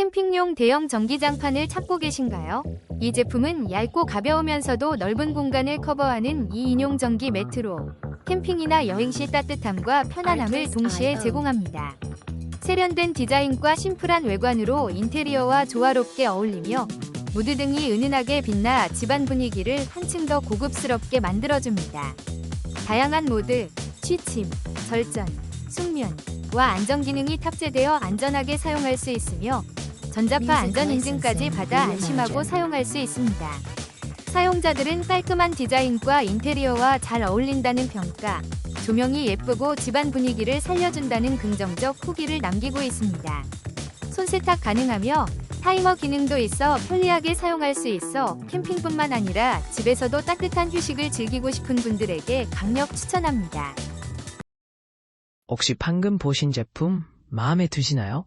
캠핑용 대형 전기장판을 찾고 계신가요? 이 제품은 얇고 가벼우면서도 넓은 공간을 커버하는 2인용 전기 매트로 캠핑이나 여행 시 따뜻함과 편안함을 동시에 제공합니다. 세련된 디자인과 심플한 외관으로 인테리어와 조화롭게 어울리며 무드 등이 은은하게 빛나 집안 분위기를 한층 더 고급스럽게 만들어줍니다. 다양한 모드, 취침, 절전, 숙면과 안전 기능이 탑재되어 안전하게 사용할 수 있으며 전자파 안전 인증까지 받아 안심하고 사용할 수 있습니다. 사용자들은 깔끔한 디자인과 인테리어와 잘 어울린다는 평가, 조명이 예쁘고 집안 분위기를 살려준다는 긍정적 후기를 남기고 있습니다. 손세탁 가능하며 타이머 기능도 있어 편리하게 사용할 수 있어 캠핑뿐만 아니라 집에서도 따뜻한 휴식을 즐기고 싶은 분들에게 강력 추천합니다. 혹시 방금 보신 제품 마음에 드시나요?